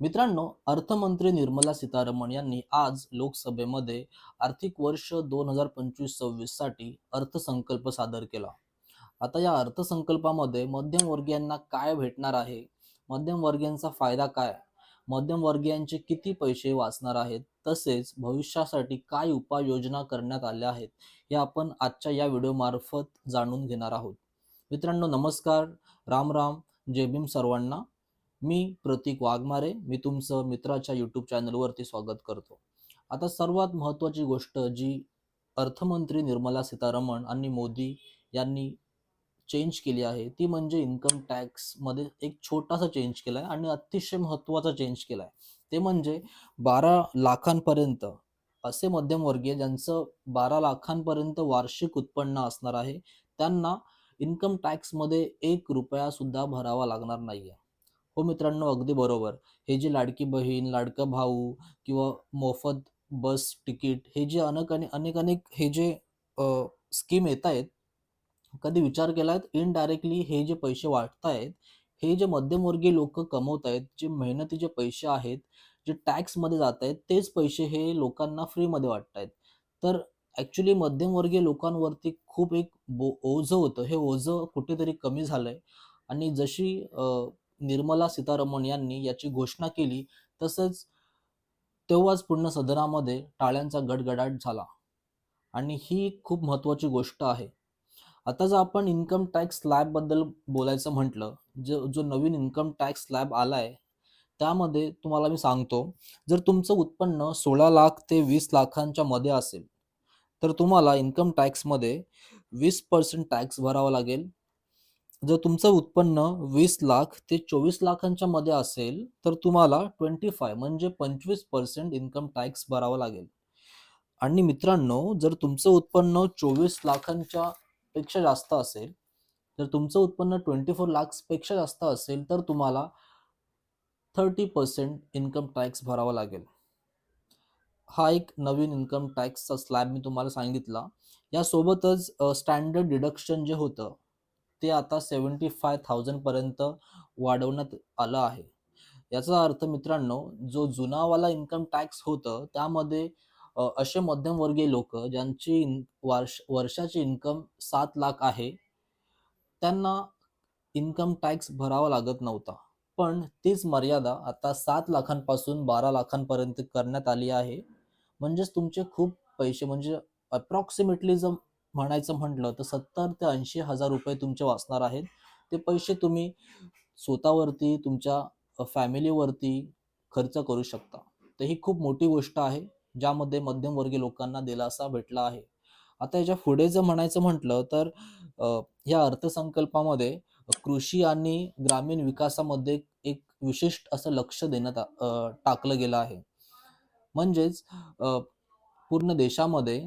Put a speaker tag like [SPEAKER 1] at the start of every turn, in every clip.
[SPEAKER 1] मित्रांनो अर्थमंत्री निर्मला सीतारामन यांनी आज लोकसभेमध्ये आर्थिक वर्ष दोन हजार पंचवीस सव्वीससाठी अर्थसंकल्प सादर केला. आता या अर्थसंकल्पामध्ये मध्यमवर्गीयांना काय भेटणार आहे? मध्यमवर्गीयांचा फायदा काय? मध्यमवर्गीयांचे किती पैसे वाचणार आहेत? तसेच भविष्यासाठी काय उपाययोजना करण्यात आल्या आहेत? हे आपण आजच्या या व्हिडिओमार्फत जाणून घेणार आहोत. मित्रांनो नमस्कार. राम राम. जय भीम सर्वांना. मी प्रतीक वाघमारे मी तुमचं मित्राच्या यूट्यूब चॅनलवरती स्वागत करतो. आता सर्वात महत्त्वाची गोष्ट जी अर्थमंत्री निर्मला सीतारमण आणि मोदी यांनी चेंज केली आहे ती म्हणजे इन्कम टॅक्समध्ये एक छोटासा चेंज केला आहे आणि अतिशय महत्त्वाचा चेंज केला आहे ते म्हणजे बारा लाखांपर्यंत असे मध्यमवर्गीय ज्यांचं बारा लाखांपर्यंत वार्षिक उत्पन्न असणार आहे त्यांना इन्कम टॅक्समध्ये एक रुपया सुद्धा भरावा लागणार नाहीये. हो मित्रांनो अगदी बरोबर. हे जे लाडकी बहीण लाडका भाऊ किंवा मोफत बस तिकीट हे जे अनेक आणि अनेक अनेक हे जे स्कीम येत आहेत कधी विचार केलात इनडायरेक्टली हे जे पैसे वाटतायत हे जे मध्यमवर्गीय लोक कमवत आहेत जे मेहनतीचे पैसे आहेत जे टॅक्समध्ये जात आहेत तेच पैसे हे लोकांना फ्रीमध्ये वाटतायत. तर ॲक्च्युली मध्यमवर्गीय लोकांवरती खूप एक बो ओझं होतं. हे ओझं कुठेतरी कमी झालंय. आणि जशी निर्मला सीतारमण यांनी याची घोषणा केली. तसंच तेव्हाच पूर्ण सदनामध्ये टाळ्यांचा गडगडाट झाला. आणि ही खूप महत्त्वाची गोष्ट आहे. आता जर आपण इन्कम टॅक्स स्लॅबबद्दल बोलायचं म्हटलं जो जो नवीन इन्कम टॅक्स स्लॅब आलाय त्यामध्ये तुम्हाला मी सांगतो जर तुमचं उत्पन्न सोळा लाख ते वीस लाखांच्या मध्ये असेल तर तुम्हाला इन्कम टॅक्समध्ये वीस पर्सेंट टॅक्स भरावा लागेल. जर तुमचं उत्पन्न वीस लाख ते चोवीस लाखांच्या मध्ये असेल तर तुम्हाला ट्वेंटी फाय म्हणजे पंचवीस पर्सेंट इन्कम टॅक्स भरावा लागेल. आणि मित्रांनो जर तुमचं उत्पन्न चोवीस लाखांच्या पेक्षा जास्त असेल जर तुमचं उत्पन्न ट्वेंटी फोर लाख्सपेक्षा जास्त असेल तर तुम्हाला थर्टी पर्सेंट इन्कम टॅक्स भरावा लागेल. हा एक नवीन इन्कम टॅक्सचा स्लॅब मी तुम्हाला सांगितला. यासोबतच स्टँडर्ड डिडक्शन जे होतं ते आता सेवन्टी फाय थाउजंडपर्यंत वाढवण्यात आलं आहे. याचा अर्थ मित्रांनो जो जुनावाला इन्कम टॅक्स होतं त्यामध्ये असे मध्यमवर्गीय लोक ज्यांची इन- वर्ष वर्षाची इन्कम सात लाख आहे त्यांना इन्कम टॅक्स भरावा लागत नव्हता. पण तीच मर्यादा आता सात लाखांपासून बारा लाखांपर्यंत करण्यात आली आहे. म्हणजेच तुमचे खूप पैसे म्हणजे अप्रॉक्सिमेटली जर म्हणायचं म्हटलं तर सत्तर ते ऐंशी हजार रुपये तुमचे वाचणार आहेत. ते पैसे तुम्ही स्वतःवरती तुमच्या फॅमिलीवरती खर्च करू शकता. तर ही खूप मोठी गोष्ट आहे ज्यामध्ये मध्यमवर्गीय लोकांना दिलासा भेटला आहे. आता याच्यापुढे जर म्हणायचं म्हटलं तर या अर्थसंकल्पामध्ये कृषी आणि ग्रामीण विकासामध्ये एक विशिष्ट असं लक्ष देण्यात टाकलं गेलं आहे. म्हणजेच पूर्ण देशामध्ये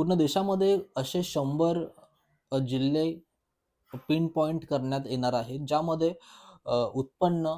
[SPEAKER 1] पूर्ण देशामध्ये असे शंभर जिल्हे पिन पॉइंट करण्यात येणार आहेत ज्यामध्ये उत्पन्न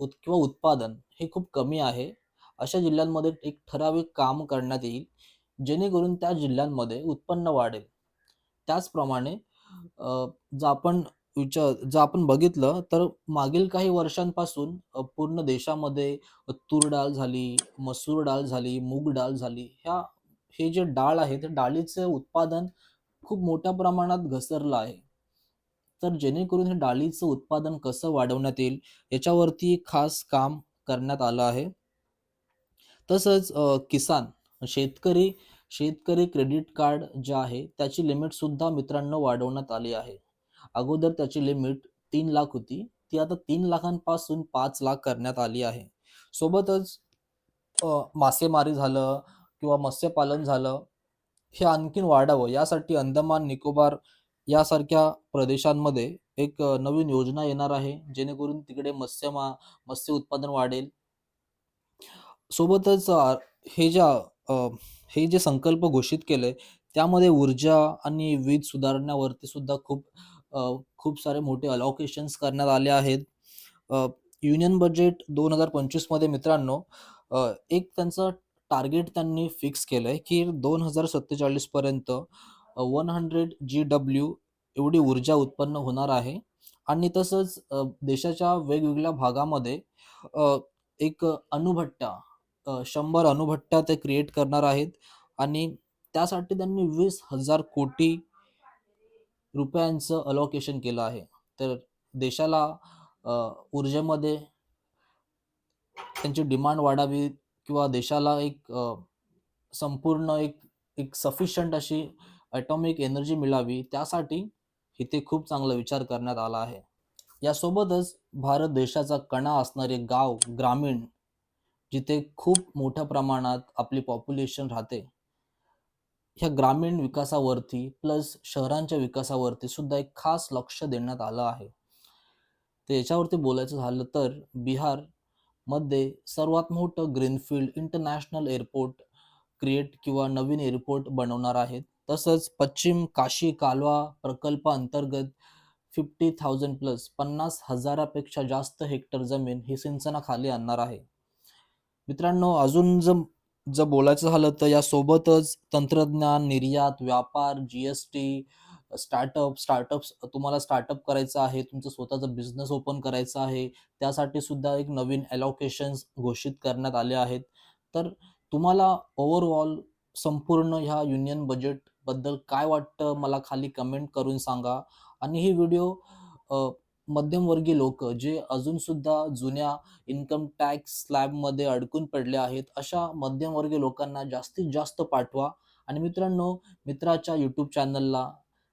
[SPEAKER 1] उत किंवा उत्पादन हे खूप कमी आहे. अशा जिल्ह्यांमध्ये एक ठराविक काम करण्यात येईल जेणेकरून त्या जिल्ह्यांमध्ये उत्पन्न वाढेल. त्याचप्रमाणे जर आपण विचार जर आपण बघितलं तर मागील काही वर्षांपासून पूर्ण देशामध्ये तूर डाळ झाली मसूर डाळ झाली मूग डाळ झाली ह्या हे जे डाळ आहे ते डाळीचे उत्पादन खूप मोठ्या प्रमाणात घसरलं आहे. तर जेणेकरून हे डाळीचं उत्पादन कसं वाढवण्यात येईल याच्यावरती खास काम करण्यात आलं आहे. तसंच किसान शेतकरी शेतकरी क्रेडिट कार्ड जे आहे त्याची लिमिट सुद्धा मित्रांनो वाढवण्यात आली आहे. अगोदर त्याची लिमिट तीन लाख होती ती आता तीन लाखांपासून पाच लाख करण्यात आली आहे. सोबतच मासेमारी झालं किंवा मत्स्यपालन झालं हे आणखीन वाढावं. यासाठी अंदमान निकोबार यासारख्या प्रदेशांमध्ये एक नवीन योजना येणार आहे जेणेकरून तिकडे मत्स्यमा मत्स्य उत्पादन वाढेल. सोबतच हे ज्या हे जे संकल्प घोषित केले त्यामध्ये ऊर्जा आणि वीज सुधारण्यावरती सुद्धा खूप खूप सारे मोठे अलॉकेशन्स करण्यात आले आहेत. युनियन बजेट दोन हजार पंचवीसमध्ये मित्रांनो एक त्यांचं टार्गेट त्यांनी फिक्स केलंय की दोन हजार सत्तेचाळीस पर्यंत वन हंड्रेड जी डब्ल्यू एवढी ऊर्जा उत्पन्न होणार आहे आणि तसंच देशाच्या वेगवेगळ्या भागामध्ये एक अणुभट्टा शंभर अणुभट्टा ते क्रिएट करणार आहेत आणि त्यासाठी त्यांनी वीस हजार कोटी रुपयांचं अलोकेशन केलं आहे. तर देशाला ऊर्जेमध्ये त्यांची डिमांड वाढावी किंवा देशाला एक संपूर्ण एक एक सफिशियंट अशी ॲटॉमिक एनर्जी मिळावी त्यासाठी इथे खूप चांगला विचार करण्यात आला आहे. यासोबतच भारत देशाचा कणा असणारे गाव, ग्रामीण जिथे खूप मोठ्या प्रमाणात आपली पॉप्युलेशन राहते. ह्या ग्रामीण विकासावरती प्लस शहरांच्या विकासावरती सुद्धा एक खास लक्ष देण्यात आलं आहे. तर याच्यावरती बोलायचं झालं तर बिहार मध्ये सर्वात मोठं ग्रीनफील्ड इंटरनॅशनल एअरपोर्ट क्रिएट किंवा नवीन एअरपोर्ट बनवणार आहेत. तसंच पश्चिम काशी कालवा प्रकल्पाअंतर्गत 50,000 प्लस 50,000 पेक्षा जास्त हेक्टर जमीन ही सिंचनाखाली आणणार आहे. मित्रांनो अजून जर जर बोलायचं झालं तर यासोबतच तंत्रज्ञान, निर्यात, व्यापार, जी-एस-टी, स्टार्टअप स्टार्टअप्स तुम्हाला स्टार्टअप करायचं आहे, तुमचं स्वतःचा बिझनेस ओपन करायचा आहे, त्यासाठी सुद्धा एक नवीन अलोकेशन्स घोषित करण्यात आले आहेत. तर तुम्हाला ओव्हरऑल संपूर्ण ह्या युनियन बजेटबद्दल काय वाटतं मला खाली कमेंट करून सांगा आणि ही व्हिडिओ मध्यमवर्गीय लोक जे अजून सुद्धा जुन्या इन्कम टॅक्स स्लॅबमध्ये अडकून पडले आहेत, अशा मध्यमवर्गीय लोकांना जास्तीत जास्त पाठवा आणि मित्रांनो, मित्राच्या यूट्यूब चॅनलला